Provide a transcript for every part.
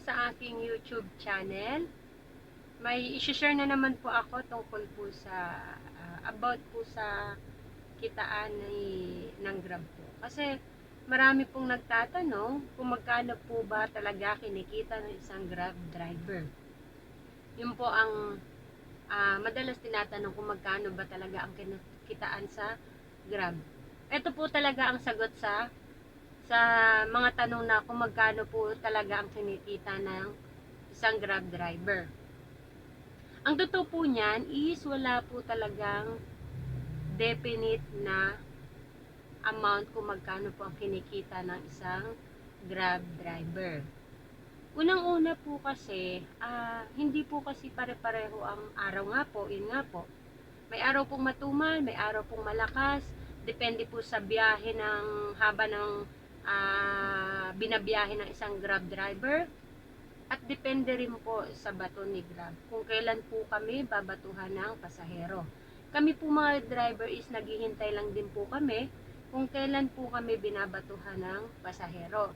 sa aking YouTube channel. May i-share na naman po ako tungkol po sa ah, about po sa kitaan ni, ng Grab po. Kasi marami pong nagtatanong kung magkano po ba talaga kinikita ng isang Grab driver. Yun po ang ah, madalas tinatanong kung magkano ba talaga ang kikitaan sa Grab. Ito po talaga ang sagot sa sa mga tanong na kung magkano po talaga ang kinikita ng isang Grab driver. Ang totoo po niyan is wala po talagang definite na amount kung magkano po ang kinikita ng isang Grab driver. Unang-una po kasi, ah, hindi po kasi pare-pareho ang araw nga po, yun nga po. May araw pong matumal, may araw pong malakas, depende po sa biyahe ng haba ng ah, binabiyahe ng isang Grab driver at depende rin po sa bato ni Grab kung kailan po kami babatuhan ng pasahero. Kami po mga driver is naghihintay lang din po kami kung kailan po kami binabatuhan ng pasahero.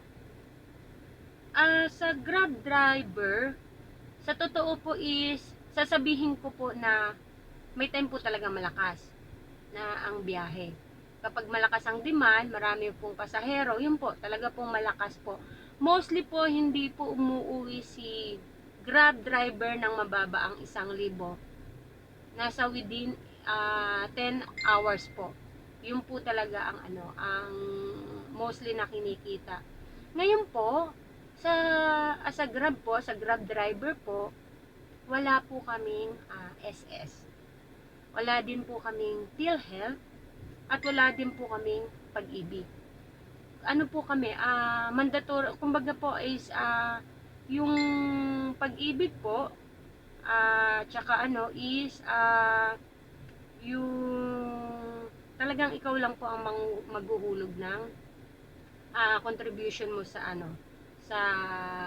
Ah, sa Grab driver, sa totoo po is sasabihin ko po na may time po talaga malakas na ang biyahe kapag malakas ang demand, marami pong pasahero, yun po, talaga pong malakas po. Mostly po, hindi po umuwi si Grab driver ng mababa ang isang libo. Nasa within ah, 10 hours po. Yun po talaga ang ano, ang mostly na kinikita. Ngayon po, sa as a Grab po, sa Grab driver po, wala po kaming ah, SS. Wala din po kaming PhilHealth at wala din po kaming pag-ibig. Ano po kami, ah mandatory, kumbaga po is ah yung pag-ibig po, ah tsaka ano is ah yung talagang ikaw lang po ang maghuhulog ng ah contribution mo sa ano sa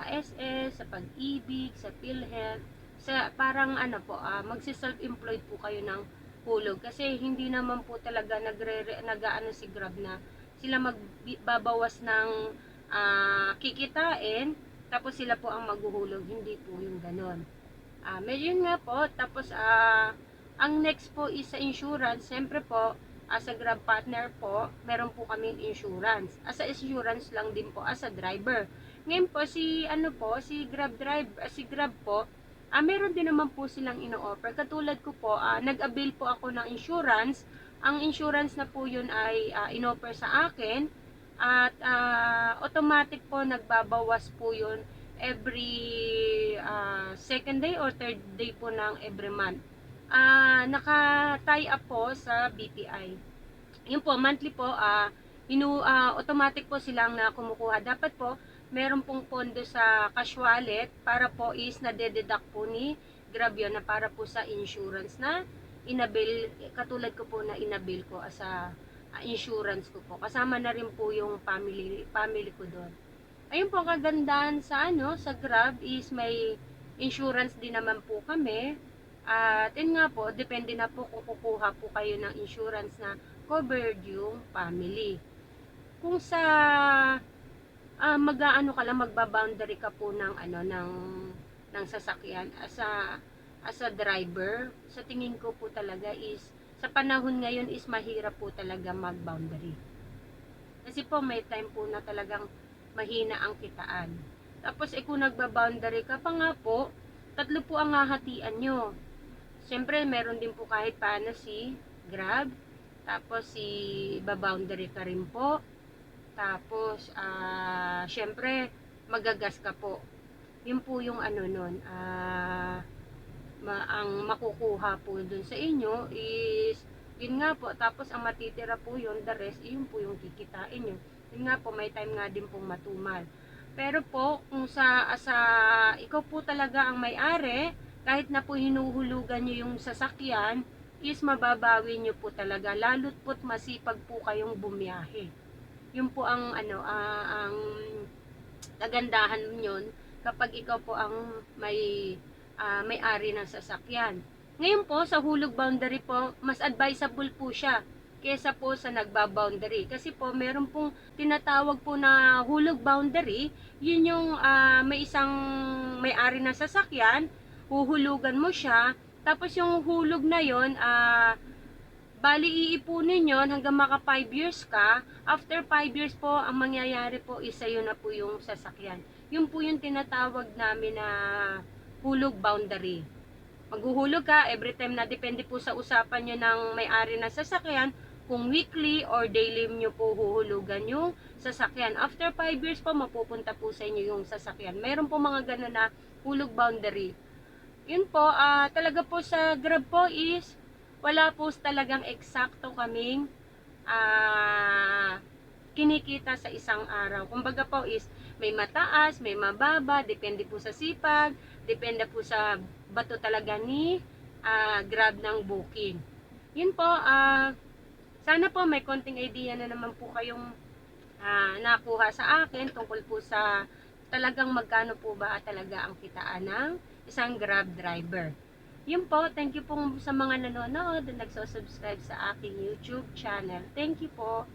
SS, sa pag-ibig, sa PhilHealth, sa parang ano po, ah magsi-self-employed po kayo ng hulog kasi hindi naman po talaga nagre nagaano si Grab na sila magbabawas ng ah, kikitain tapos sila po ang maghuhulog. Hindi po yung ganon. Ah medyo nga po. Tapos ah ang next po is sa insurance. Siyempre po as a Grab partner po meron po kaming insurance. As a insurance lang din po as a driver. Ngayon po si ano po si Grab drive ah, si Grab po Ah, meron din naman po silang ino-offer. Katulad ko po, ah, nag-avail po ako ng insurance. Ang insurance na po yun ay ah, in-offer sa akin. At ah, automatic po nagbabawas po yun every ah, second day or third day po ng every month. Ah, naka-tie up po sa BPI. Yun po, monthly po, ah, inu, ah, automatic po silang na kumukuha. Dapat po, meron pong pondo sa cash wallet para po is nade-deduct po ni Grab yun na para po sa insurance na inabil, katulad ko po na inabil ko as a ah, insurance ko po. Kasama na rin po yung family, family ko doon. Ayun po, kagandahan sa ano, sa Grab is may insurance din naman po kami. At yun nga po, depende na po kung kukuha po kayo ng insurance na covered yung family. Kung sa ah mag-aano ka lang magba-boundary ka po ng ano ng ng sasakyan as a as a driver. Sa tingin ko po talaga is sa panahon ngayon is mahirap po talaga mag-boundary. Kasi po may time po na talagang mahina ang kitaan. Tapos eh kung nagba-boundary ka pa nga po tatlo po ang hahatian nyo. Syempre meron din po kahit paano si Grab tapos si ba-boundary ka rin po tapos, ah, syempre, magagas ka po. Yun po yung ano nun, ah, ma- ang makukuha po dun sa inyo is, yun nga po, tapos ang matitira po yun, the rest, yun po yung kikitain nyo. Yun nga po, may time nga din pong matumal. Pero po, kung sa, sa ikaw po talaga ang may-ari, kahit na po hinuhulugan nyo yung sasakyan, is mababawi nyo po talaga, lalo't po't masipag po kayong bumiyahe yun po ang ano ah, ang kagandahan yun kapag ikaw po ang may ah, may-ari ng sasakyan. Ngayon po sa hulog boundary po, mas advisable po siya kesa po sa nagba-boundary. Kasi po, meron pong tinatawag po na hulog boundary. Yun yung ah, may isang may-ari na sasakyan, huhulugan mo siya, tapos yung hulog na yon ah, bali iipunin yon hanggang maka 5 years ka. After 5 years po, ang mangyayari po, isa yun na po yung sasakyan. Yun po yung tinatawag namin na hulog boundary. Maghuhulog ka every time na depende po sa usapan nyo ng may-ari ng sasakyan kung weekly or daily nyo po huhulugan yung sasakyan. After 5 years po, mapupunta po sa inyo yung sasakyan. Meron po mga ganun na hulog boundary. Yun po, ah, talaga po sa Grab po is wala po talagang eksakto kaming ah, kinikita sa isang araw. Kumbaga po is may mataas, may mababa, depende po sa sipag, depende po sa bato talaga ni ah, Grab ng booking. Yun po, ah, sana po may konting idea na naman po kayong ah, nakuha sa akin tungkol po sa talagang magkano po ba talaga ang kitaan ng isang Grab driver. Yun po, thank you po sa mga nanonood at nagsusubscribe sa aking YouTube channel. Thank you po.